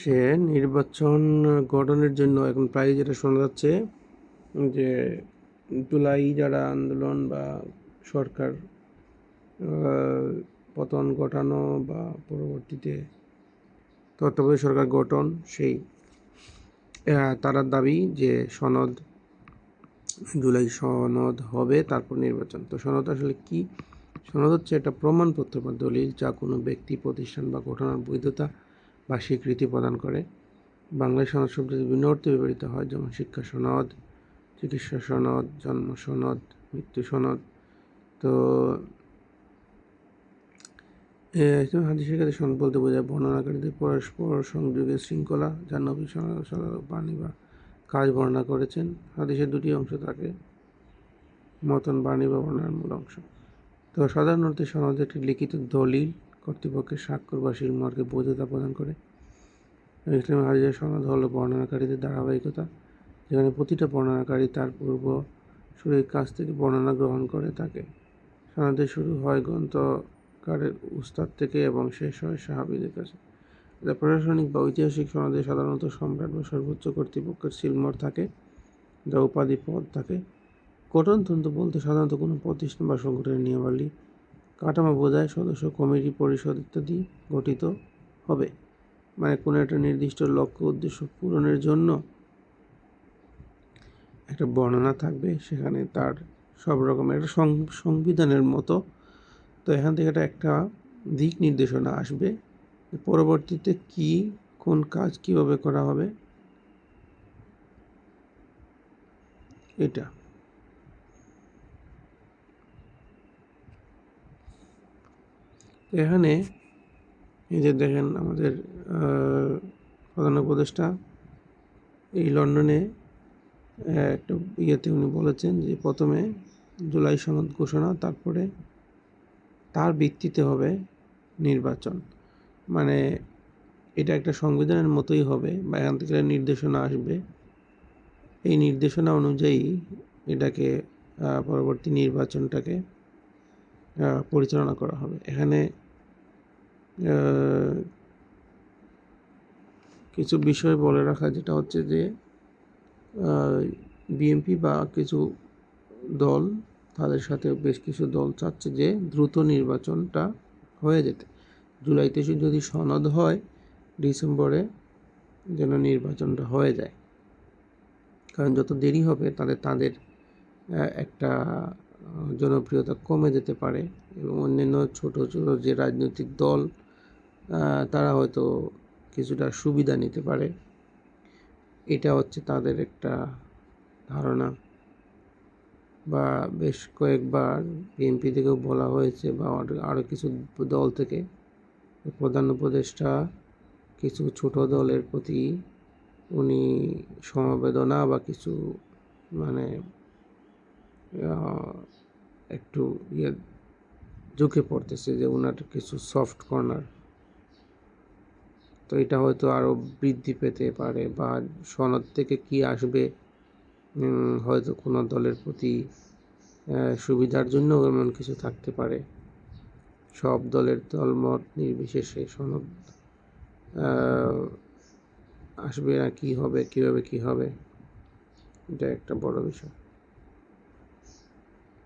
সে নির্বাচন গঠনের জন্য এখন প্রায় যেটা শোনা যাচ্ছে, যে জুলাই যারা আন্দোলন বা সরকার পতন ঘটানো বা পরবর্তীতে তত্ত্বাবধায়ক সরকার গঠন, সেই তারা দাবি যে সনদ, জুলাই সনদ হবে, তারপর নির্বাচন। তো সনদ আসলে কি? সনদ হচ্ছে একটা প্রমাণপত্র বা দলিল যা কোনো ব্যক্তি, প্রতিষ্ঠান বা ঘটনার বৈধতা বা স্বীকৃতি প্রদান করে। বাংলায় সনদ শব্দটি বিভিন্ন অর্থে ব্যবহৃত হয়, যেমন শিক্ষা সনদ, চিকিৎসা সনদ, জন্ম সনদ, মৃত্যু সনদ। তো হাদিসের কাছে সনদ বলতে বোঝায় বর্ণনাকারীদের পরস্পর সংযোগের শৃঙ্খলা যা নবী বাণী বা কাজ বর্ণনা করেছেন। হাদিসের দুটি অংশ থাকে, মতন বাণী বা বর্ণনার মূল অংশ। তো সাধারণ অর্থে সনদ একটি লিখিত দলিল কর্তৃপক্ষের স্বাক্ষর বা শিলমোহরকে বৈধতা প্রদান করে। ইসলামী হাদিসের সনদ হলো বর্ণনাকারীদের ধারাবাহিকতা, যেখানে প্রতিটা বর্ণনাকারী তার পূর্ব শুরুর কাছ থেকে বর্ণনা গ্রহণ করে থাকে। সনদের শুরু হয় গ্রন্থকারের উস্তাদ থেকে এবং শেষ হয় সাহাবিদের কাছে। প্রশাসনিক বা ঐতিহাসিক সনদে সাধারণত সম্রাট বা সর্বোচ্চ কর্তৃপক্ষের সিলমোহর থাকে, যা উপাধি পদ থাকে। গঠনতন্ত্র বলতে সাধারণত কোনো প্রতিষ্ঠান বা সংগঠনের নিয়মাবলী কাঠামো বোঝায় সদস্য কমিটি পরিষদ ইত্যাদি গঠিত হবে। মানে কোনো একটা নির্দিষ্ট লক্ষ্য উদ্দেশ্য পূরণের জন্য একটা বর্ণনা থাকবে, সেখানে তার সব রকমের একটা সংবিধানের মতো। তো এখান থেকে এটা একটা দিক নির্দেশনা আসবে পরবর্তীতে কি, কোন কাজ কীভাবে করা হবে। এটা। এখানে এই যে দেখেন আমাদের প্রধান উপদেষ্টা এই লন্ডনে একটা ইয়েতে উনি বলেছেন যে প্রথমে জুলাই সনদ ঘোষণা, তারপরে তার ভিত্তিতে হবে নির্বাচন। মানে এটা একটা সংবিধানের মতোই হবে বা এখান থেকে নির্দেশনা আসবে। এই নির্দেশনা অনুযায়ী এটাকে পরবর্তী নির্বাচনটাকে পরিচালনা করা হবে। এখানে কিছু বিষয় বলে রাখা, যেটা হচ্ছে যে বিএনপি বা কিছু দল তাদের সাথে বেশ কিছু দল চাচ্ছে যে, দ্রুত নির্বাচনটা হয়ে যেতে। জুলাইতে যদি সনদ হয়, ডিসেম্বরে যেন নির্বাচনটা হয়ে যায়। কারণ যত দেরি হবে তাহলে তাদের একটা জনপ্রিয়তা কমে যেতে পারে এবং অন্যান্য ছোট ছোট যে রাজনৈতিক দল তারা হয়তো কিছুটা সুবিধা নিতে পারে। এটা হচ্ছে তাদের একটা ধারণা। বা বেশ কয়েকবার বিএনপি থেকেও বলা হয়েছে বা আরো- আরও কিছু দল থেকে প্রধান উপদেষ্টা, কিছু ছোট দলের প্রতি উনি সমবেদনা বা কিছু মানে একটু ইয়ে ঝুঁকে পড়তেছে যে ওনার কিছু সফট কর্নার তো এটা হয়তো আরও বৃদ্ধি পেতে পারে বা সনদ থেকে কি আসবে হয়তো কোনো দলের প্রতি সুবিধার জন্য এমন কিছু থাকতে পারে। সব দলের দলমত নির্বিশেষে সনদ আসবে না, কি হবে, কীভাবে কি হবে, এটা একটা বড় বিষয়।